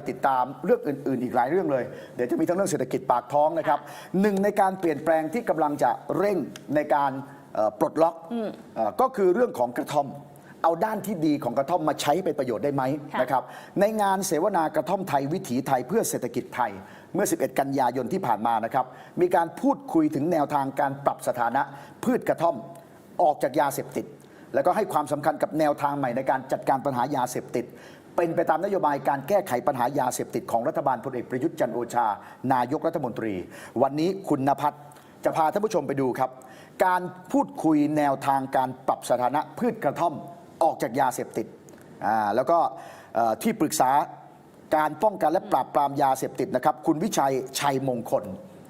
ติดตามเรื่องอื่น ๆ อีกหลายเรื่องเลย เดี๋ยวจะมีทั้งเรื่องเศรษฐกิจปากท้องนะครับหนึ่งในการเปลี่ยนแปลงที่กำลังจะเร่งในการเอ่อปลดล็อกเอ่อก็คือเรื่องของกระท่อม เอาด้านที่ดีของกระท่อมมาใช้เป็นประโยชน์ได้ไหมค่ะนะครับในงานเสวนากระท่อมไทยวิถีไทยเพื่อเศรษฐกิจไทยเมื่อ 11 กันยายนที่ผ่านมานะครับมีการพูดคุยถึงแนวทางการปรับสถานะพืชกระท่อมออกจากยาเสพติด แล้วก็ให้ความสำคัญกับแนวทางใหม่ในการจัดการปัญหายาเสพติด เป็นไปตามนโยบายการแก้ไขปัญหายาเสพติดของรัฐบาลพลเอกประยุทธ์จันทร์โอชา นายกรัฐมนตรี วันนี้คุณนภัทรจะพาท่านผู้ชมไปดูครับ การพูดคุยแนวทางการปรับสถานะพืชกระท่อมออกจากยาเสพติดอ่าแล้วก็เอ่อที่ปรึกษาการป้องกันและปราบปรามยาเสพติดนะครับ คุณวิชัยชัยมงคล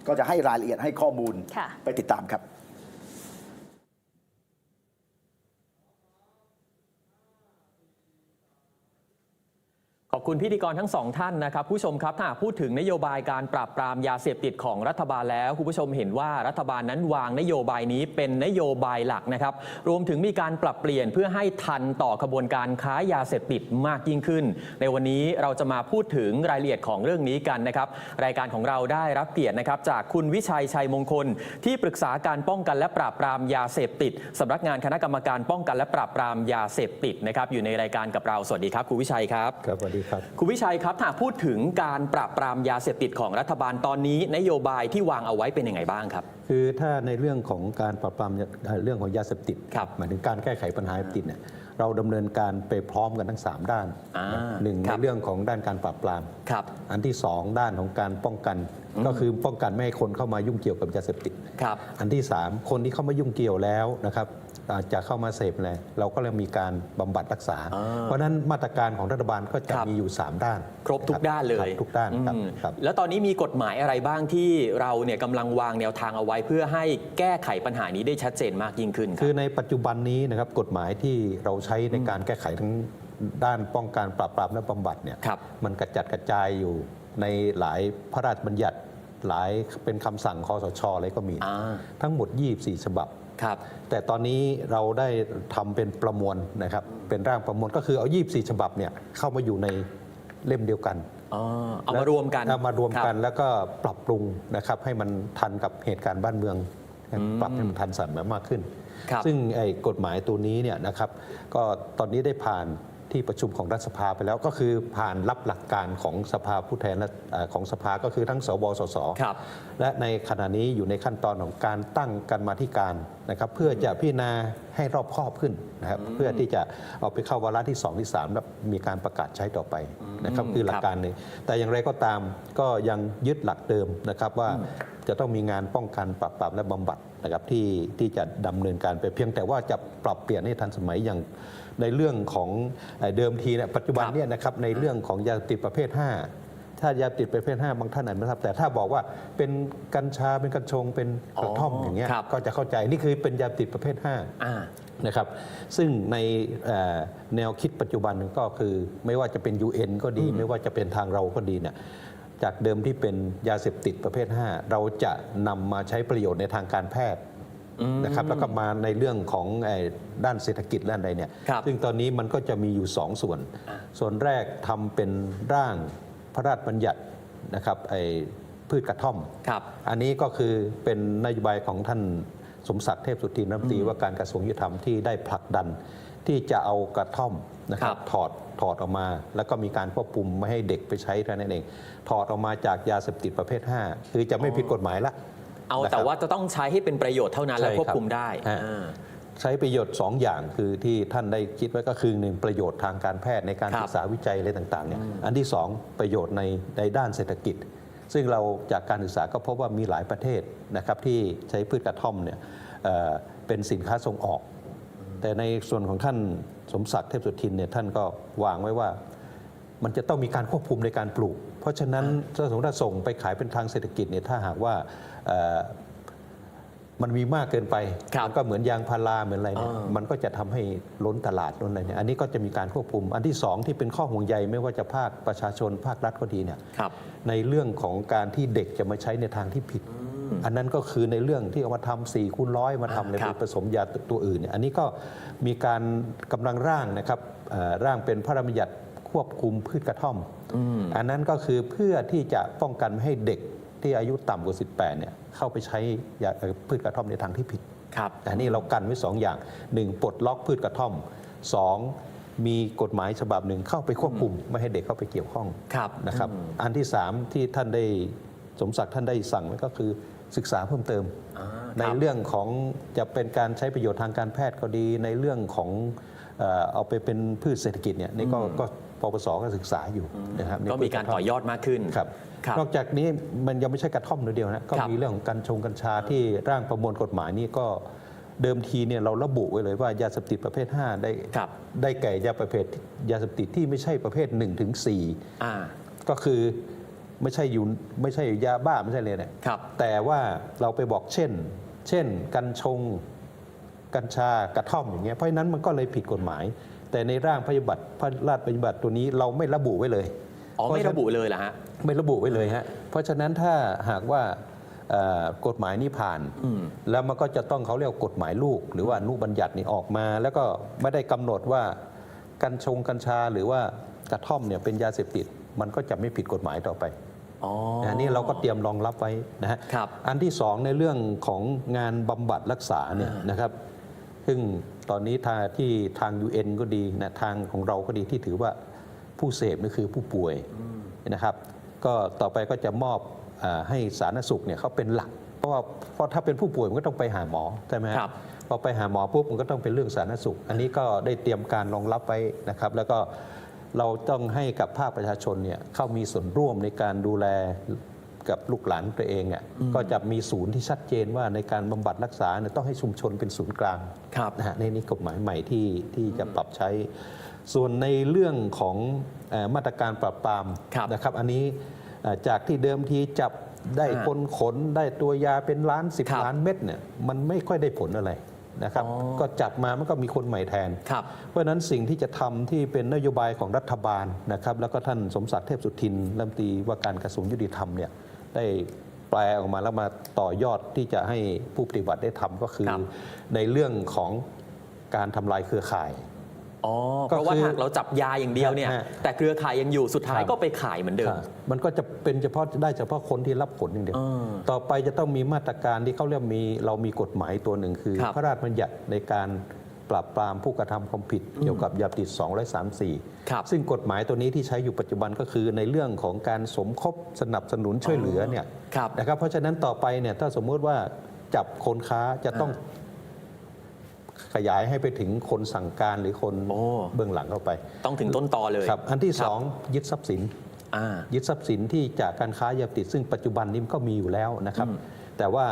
ก็จะให้รายละเอียดให้ข้อมูลค่ะ ไปติดตามครับ ขอบ คุณพิธีกรทั้งสองท่านนะครับผู้ชมครับถ้าพูดถึงนโยบายการปราบปรามยาเสพติดของรัฐบาลแล้วคุณผู้ชมเห็นว่ารัฐบาลนั้นวางนโยบายนี้เป็นนโยบายหลักนะครับ รวมถึงมีการปรับเปลี่ยนเพื่อให้ทันต่อขบวนการค้ายาเสพติดมากยิ่งขึ้น ในวันนี้เราจะมาพูดถึงรายละเอียดของเรื่องนี้กันนะครับรายการของเราได้รับเกียรตินะครับจากคุณวิชัยชัยมงคล ที่ปรึกษาการป้องกันและปราบปรามยาเสพติดสำนักงานคณะกรรมการป้องกันและปราบปรามยาเสพติดนะครับอยู่ในรายการกับเราสวัสดีครับคุณวิชัยครับครับสวัสดีครับคุณวิชัยครับถ้าพูดถึงการปราบปรามยาเสพติดของรัฐบาลตอนนี้ นโยบายที่วางเอาไว้เป็นยังไงบ้างครับ คือถ้าในเรื่องของการปราบปรามยาเอ่อเรื่องของยาเสพติดครับหมายถึงการแก้ไขปัญหายาเสพติดเนี่ยเราดำเนินการไปพร้อมกันทั้ง 3 ด้านอ่าหนึ่งครัในบเรื่องของด้านการปราบปรามครับอันที่ 2 ด้านของการป้องกัน ก็คือป้องกันไม่ให้คนเข้ามายุ่งเกี่ยวกับยาเสพติดครับอันที่ 3 คนที่เข้ามายุ่งเกี่ยวแล้วนะครับ อาจจะเข้ามาเสพอะไรเราก็เลยมีการบำบัดรักษา อ่า เพราะฉะนั้นมาตรการของรัฐบาลก็จะครับมีอยู่ 3 ด้านครบทุกด้านเลยครับทุกด้านครับอืมครับ แล้วตอนนี้มีกฎหมายอะไรบ้างที่เราเนี่ยกำลังวางแนวทางเอาไว้ เพื่อให้แก้ไขปัญหานี้ได้ชัดเจนมากยิ่งขึ้นคคืรัอบในปัจจุบันนี้นะครับกฎหมายที่เราใช้ในการแก้ไขทั้งด้านป้องกันปราบปรามและบำบัดเนี่ยครับมันกระจัดกระจายอยู่ในหลายพระราชบัญญัติหลายเป็นคำสั่งคอสชอะไรก็มี อ่าทั้งหมด 24 ฉบับ ครับ แต่ตอนนี้เราได้ทำเป็นประมวลนะครับ เป็นร่างประมวลก็คือเอา 24 ฉบับเนี่ยเข้ามาอยู่ในเล่มเดียวกันอ๋อเอามารวมกันเอามารวมกันคบแล้วก็ปรับปรุงนะครับให้มันทันกับเหตุการณ์บ้านเมืองอืมปรับให้มันทันสมัยมากขึ้นครับซึ่งไอ้กฎหมายตัวนี้เนี่ยนะครับ ก็ตอนนี้ได้ผ่าน ที่ประชุมของรัฐสภาไปแล้วก็คือผ่านรับหลักการของสภาผู้แทนและเอ่อของสภาก็คือทั้งสวสสครับและในขณะนี้อยู่ในขั้นตอนของการตั้งกันมาธิการนะครับเพื่อจะพิจารณา ให้รอบคอบขึ้นนะครับเพื่อที่จะเอาไปเข้าวาระที่ 2 ที่3แล้วมีการประกาศใช้ต่อไปนะครับคือหลักการนี้แต่อย่างไรก็ตามก็ยังยึดหลักเดิมนะครับว่าจะต้องมีงานป้องกันปราบปรามและบำบัดนะครับที่ที่จะดำเนินการไปเพียงแต่ว่าจะปรับเปลี่ยนให้ทันสมัยอย่างในเรื่องของเอ่อเดิมทีเนี่ยปัจจุบันเนี่ยนะครับในเรื่องของยาเสพติดประเภท 5 ถ้ายาเสพติดประเภท5บางท่านอาจไม่ทราบแต่ถ้าบอกว่าเป็นกัญชาเป็นกัญชงเป็นกระท่อมอ๋ออย่างเงี้ยครับ ก็จะเข้าใจนี่คือเป็นยาเสพติดประเภท 5 อ่า นะครับซึ่งในเอ่อแนวคิดปัจจุบันก็คือไม่ว่าจะเป็น UN ก็ดี ไม่ว่าจะเป็นทางเราก็ดีเนี่ยจากเดิมที่เป็นยาเสพติดประเภท 5 เราจะนำมาใช้ประโยชน์ในทางการแพทย์อืมนะครับแล้วก็มาในเรื่องของไอ้ด้านเศรษฐกิจและอะไรเนี่ยครับ ซึ่งตอนนี้มันก็จะมีอยู่ 2 ส่วน ส่วนแรกทำเป็นร่าง พระราชบัญญัตินะครับไอ้พืชกระท่อม ครับ อันนี้ก็คือเป็นนโยบายของท่านสมศักดิ์เทพสุทินรัฐมนตรีว่าการกระทรวงยุติธรรมที่ได้ผลักดันที่จะเอากระท่อมนะครัครับบถอดถอดออกมา แล้วก็มีการควบคุมไม่ให้เด็กไปใช้เท่านั้นเอง ถอดออกมาจากยาเสพติดประเภท 5 คือจะไม่ผิดกฎหมายละ เอานะครับแต่ว่าจะต้องใช้ให้เป็นประโยชน์เท่านั้นและใช่ควบครับคุมได้ฮะ อ่า ใช้ประโยชน์ 2 อย่างคือที่ท่านได้คิดไว้ก็คือหนึ่งประโยชน์ทางการแพทย์ในการครับศึกษาวิจัยอะไรต่างๆเนี่ยอันที่ 2 ประโยชน์ในในด้านเศรษฐกิจ ซึ่งเราจากการศึกษาก็พบว่ามีหลายประเทศนะครับที่ใช้พืชกระท่อมเนี่ยเอ่อเป็นสินค้าส่งออก แต่ในส่วนของท่านสมศักดิ์เทพสุทินเนี่ยท่านก็วางไว้ว่ามันจะต้องมีการควบคุมในการปลูก เพราะฉะนั้นถ้าสมมติว่าส่งไปขายเป็นทางเศรษฐกิจเนี่ยถ้าหากว่าเอ่อ มันมีมากเกินไปครับมันก็เหมือนยางพาราเหมือนอะไรเนี่ยอ่ามัมันก็จะทำให้ล้นตลาดล้นอะไรเนี่ยอันนี้ก็จะมีการควบคุม อันที่สองที่เป็นข้อห่วงใยไม่ว่าจะภาคประชาชนภาครัฐก็ดีเนี่ยครับในเรื่องของการที่เด็กจะมาใช้ในทางที่ผิด อันนั้นก็คือในเรื่องที่เอามาทำสี่คูณร้อยมาทำในครับผสมยาตัวอื่นเนี่ยอันนี้ก็มีการกำลังร่างนะครับเอ่อร่างเป็นพระราชบัญญัติควบคุมพืชกระท่อมอืมอันนั้นก็คือเพื่อที่จะป้องกันไม่ให้เด็ก ที่อายุต่ำกว่า 18 เนี่ยเข้าไปใช้ยาเอ่อพืชกระท่อมในทางที่ผิดครับแต่นี่เรากันไว้สองอย่างหนึ่งปลดล็อกพืชกระท่อมสองมีกฎหมายฉบับหนึ่งเข้าไปควบคุม ไม่ให้เด็กเข้าไปเกี่ยวข้องครับนะครับอืมอันที่สามที่ท่านได้สมศักดิ์ท่านได้สั่งไว้ก็คือศึกษาเพิ่มเติมอ่าในครับเรื่องของจะเป็นการใช้ประโยชน์ทางการแพทย์ก็ดีในเรื่องของเอ่อเอาไปเป็นพืชเศรษฐกิจเนี่ยนี่ก็ก็ปปสก็ศึกษาอยู่นะครับในก็มีการต่อยอดมากขึ้น ครับครับนอกจากนี้มันยังไม่ใช่กระท่อมตัวเดียวนะก็ครับมีเรื่องของกัญชงกัญชาที่ร่างประมวลกฎหมายนี่ก็เดิมทีเนี่ยเราระบุไว้เลยว่ายาเสพติดประเภท 5 ได้ครับได้แก่ยาประเภทยาเสพติดที่ไม่ใช่ประเภท1ถึง4อ่าก็คือไม่ใช่อยู่ไม่ใช่ยาบ้าไม่ใช่เลยเนี่ยครับแต่ว่าเราไปบอกเช่น เช่น กัญชง กัญชากระท่อมอย่างเงี้ยเพราะฉะนั้นมันก็เลยผิดกฎหมาย แต่ในร่างพระราชบัญญัติพระราชบัญญัติตัวนี้เราไม่ระบุไว้เลย อ๋อไม่ระบุเลยเหรอฮะ ไม่ระบุไว้เลยฮะ เพราะฉะนั้นถ้าหากว่าเอ่อกฎหมายนี้ผ่าน อืม แล้วมันก็จะต้องเขาเรียกว่ากฎหมายลูก หรือว่าอนุบัญญัตินี่ออกมา แล้วก็ไม่ได้กำหนดว่ากัญชงกัญชาหรือว่ากระท่อมเนี่ยเป็นยาเสพติด มันก็จะไม่ผิดกฎหมายต่อไปอ๋ออันนี้เราก็เตรียมรองรับไว้นะฮะครับ อันที่สองในเรื่องของงานบำบัดรักษาเนี่ยนะครับ ซึ่งตอนนี้ทางที่ทาง UN ก็ดีนะทางของเราก็ดีที่ถือว่า ผู้เสพนี่คือผู้ป่วยนะครับ ก็ต่อไปก็จะมอบอาให้สาธารณสุขเนี่ยเขาเป็นหลัก เพราะว่าเพราะถ้าเป็นผู้ป่วยมันก็ต้องไปหาหมอใช่ไหมฮะครับพอไปหาหมอปุ๊บมันก็ต้องเป็นเรื่องสาธารณสุข อันนี้ก็ได้เตรียมการรองรับไว้นะครับ แล้วก็เราต้องให้กับภาคประชาชนเนี่ยเข้ามีส่วนร่วมในการดูแลกับลูกหลานตัวเองอะก็จะมีศูนย์ที่ชัดเจนว่าในการบำบัดรักษาเนี่ยต้องให้ชุมชนเป็นศูนย์กลางครับนะฮะในนี้กฎหมายใหม่ที่ที่จะปรับใช้ ส่วนในเรื่องของเอ่อมาตรการปราบปรามครับนะครับ อันนี้เอ่อจากที่เดิมทีจับได้อ่าคนขนได้ตัวยาเป็นล้านสิบครับล้านเม็ดเนี่ยมันไม่ค่อยได้ผลอะไรนะครับอ๋อก็จับมามันก็มีคนใหม่แทนครับเพราะฉะนั้นสิ่งที่จะทำที่เป็นนโยบายของรัฐบาลนะครับ แล้วก็ท่านสมศักดิ์เทพสุทินรัฐมนตรีว่าการกระทรวงยุติธรรมเนี่ยได้แปลออกมาแล้วมาต่อยอดที่จะให้ผู้ปฏิบัติได้ทำก็คือครับในเรื่องของการทำลายเครือข่าย อ๋อเพก็ราะว่าคือหากเราจับยาอย่างเดียวเนี่ย ฮะแต่เครือข่ายยังอยู่สุดท้ายครับ ก็ไปขายเหมือนเดิม ครับมันก็จะเป็นเฉพาะได้เฉพาะคนที่รับผลอย่างเดียวเออต่อไปจะต้องมีมาตรการที่เขาเรียกมีเรามีกฎหมายตัวหนึ่งคือ ครับพระราชบัญญัติในการปราบปรามผู้กระทำความผิดเกี่ยวกับยาเสพติด234 ครับซึ่งกฎหมายตัวนี้ที่ใช้อยู่ปัจจุบันก็คือในเรื่องของการสมคบสนับสนุนช่วยเหลือเนี่ยครับ นะครับเพราะฉะนั้นต่อไปเนี่ยถ้าสมมุติว่าจับคนค้าจะต้อง ขยายให้ไปถึงคนสั่งการหรือคนโอ้ เบื้องหลังเข้าไปต้องถึงต้นตอเลย ครับอันที่ครับสองยึดทรัพย์สิน อ่า ยึดทรัพย์สินที่จากการค้ายาเสพติดซึ่งปัจจุบันนี้มันก็มีอยู่แล้วนะครับ อืม แต่ว่า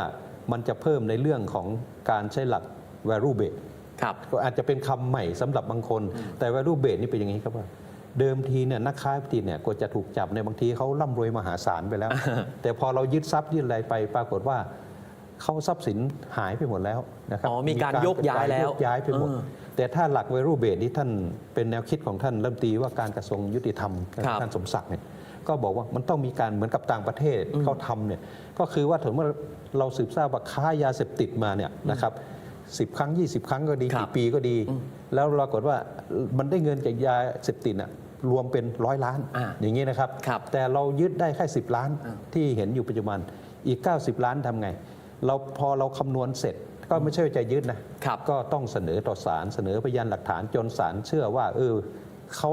มันจะเพิ่มในเรื่องของการใช้หลัก value based ครับ ก็อาจจะเป็นคำใหม่สำหรับบางคน แต่ value based นี่เป็นอย่างนี้ครับว่า เดิมทีเนี่ยนักค้ายาเสพติดเนี่ยกว่าจะถูกจับในยบางทีเขาร่ำรวยมหาศาลไปแล้ว แต่พอเรายึดทรัพย์ยึดอะไรไปปรากฏว่า เขาทรัพย์สินหายไปหมดแล้วนะครับอ๋อมีการโยกย้ายแล้วโยกย้ายไปหมด เออแต่ถ้าหลัก value based ที่ท่านเป็นแนวคิดของท่านรัฐมนตรีว่าการกระทรวงยุติธรรมครับ ท่านสมศักดิ์เนี่ยก็บอกว่ามันต้องมีการเหมือนกับต่างประเทศเขาทำเนี่ยก็คือว่าถือว่าเราสืบทราบว่าค้ายาเสพติดมาเนี่ยนะครับสิบครั้ง 20 ครั้งก็ดีครับ กี่ปีก็ดี แล้วปรากฏว่ามันได้เงินจากยาเสพติดน่ะรวมเป็นร้อยล้าน อ่าอย่างนี้นะครับ ครับ แต่เรายึดได้แค่ 10 ล้านที่เห็นอยู่ปัจจุบันอีก 90 ล้านทำไง เราพอเราคำนวณเสร็จก็ไม่ใช่ว่าจะยึดนะครับก็ต้องเสนอต่อศาลเสนอพยานหลักฐานจนศาลเชื่อว่า เออเขา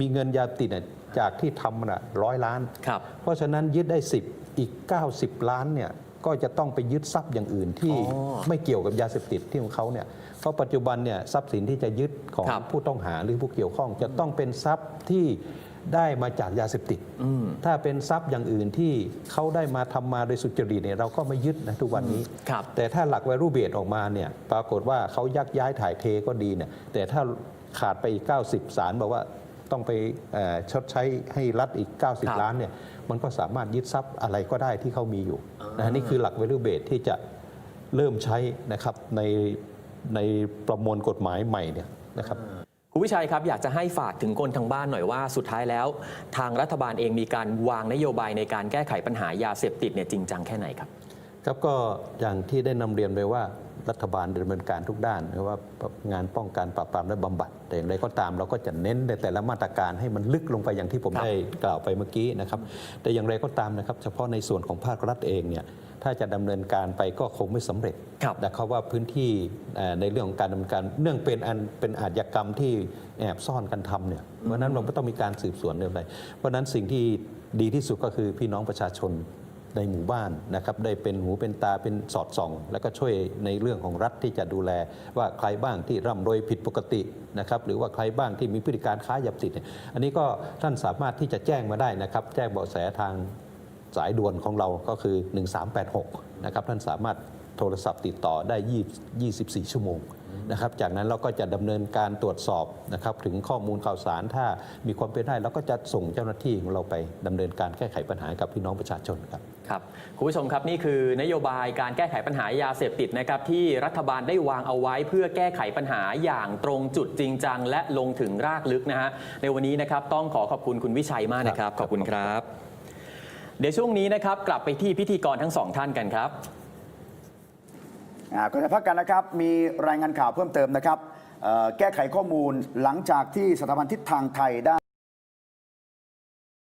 มีเงินยาติดน่ะจากที่ทำน่ะร้อยล้านครับเพราะฉะนั้นยึดได้ 10 อีก 90 ล้านเนี่ยก็จะต้องไปยึดทรัพย์อย่างอื่นที่อ๋อไม่เกี่ยวกับยาเสพติดที่ของเขาเนี่ยเพราะปัจจุบันเนี่ยทรัพย์สินที่จะยึดของครับผู้ต้องหาหรือผู้เกี่ยวข้อง จะต้องเป็นทรัพย์ที่ ได้มาจากยาเสพติดอืมถ้าเป็นทรัพย์อย่างอื่นที่เขาได้มาทำมาโดยสุจริตเนี่ยเราก็ไม่ยึดนะทุกวันนี้ครับแต่ถ้าหลักไวรูเบตออกมาเนี่ยปรากฏว่าเขายักย้ายถ่ายเทก็ดีเนี่ยแต่ถ้าขาดไปอีก 90 สารบอกว่าต้องไปเอ่อชดใช้ให้รัฐอีกครับ90 ล้านเนี่ยมันก็สามารถยึดทรัพย์อะไรก็ได้ที่เขามีอยู่นะนี่คือหลักไวรูเบตที่จะเริ่มใช้นะครับในในประมวลกฎหมายใหม่เนี่ยนะครับ คุณวิชัยครับอยากจะให้ฝากถึงคนทางบ้านหน่อยว่าสุดท้ายแล้ว ทางรัฐบาลเองมีการวางนโยบายในการแก้ไขปัญหายาเสพติดเนี่ยจริงจังแค่ไหนครับ ครับก็อย่างที่ได้นำเรียนไปว่า รัฐบาลดำเนินการทุกด้านไม่ว่างานป้องกันปราบปรามและบำบัด แต่อย่างไรก็ตามเราก็จะเน้นในแต่ละมาตรการให้มันลึกลงไปอย่างที่ผมครับได้กล่าวไปเมื่อกี้นะครับ แต่อย่างไรก็ตามนะครับ เฉพาะในส่วนของภาครัฐเองเนี่ยถ้าจะดำเนินการไปก็คงไม่สำเร็จครับนะครับว่าพื้นที่เอ่อในเรื่องของการดำเนินการเนื่องเป็นอันเป็นอาชญากรรมที่แอบซ่อนกันทำเนี่ยเพราะฉะนั้นเราก็ต้องมีการสืบสวนเรื่องอะไรเพราะฉะนั้นสิ่งที่ดีที่สุดก็คือพี่น้องประชาชน ในหมู่บ้านนะครับได้เป็นหูเป็นตาเป็นสอดส่อง แล้วก็ช่วยในเรื่องของรัฐที่จะดูแล ว่าใครบ้างที่ร่ำรวยผิดปกตินะครับหรือว่าใครบ้างที่มีพฤติการค้ายาเสพติดเนี่ยอันนี้ก็ท่านสามารถที่จะแจ้งมาได้นะครับ แจ้งเบาะแสทางสายด่วนของเราก็คือ 1386 นะครับ ท่านสามารถโทรศัพท์ติดต่อได้20 24ชั่วโมงนะครับ จากนั้นเราก็จะดำเนินการตรวจสอบนะครับถึงข้อมูลข่าวสารถ้ามีความเป็นได้เราก็จะส่งเจ้าหน้าที่ของเราไปดำเนินการแก้ไขปัญหากับพี่น้องประชาชนครับ ครับคุณผู้ชมครับนี่คือนโยบายการแก้ไขปัญหายาเสพติดนะครับที่รัฐบาลได้วางเอาไว้เพื่อแก้ไขปัญหาอย่างตรงจุดจริงจังและลงถึงรากลึกนะฮะในวันนี้นะครับต้องขอขอบคุณคุณวิชัยมากนะครับ ขอบคุณครับ เดี๋ยวช่วงนี้นะครับกลับไปที่พิธีกรทั้งสองท่านกันครับอ่าก็จะพักกันนะครับ มีรายงานข่าวเพิ่มเติมนะครับเอ่อแก้ไขข้อมูลหลังจากที่สถาบันทิศทางไทยได้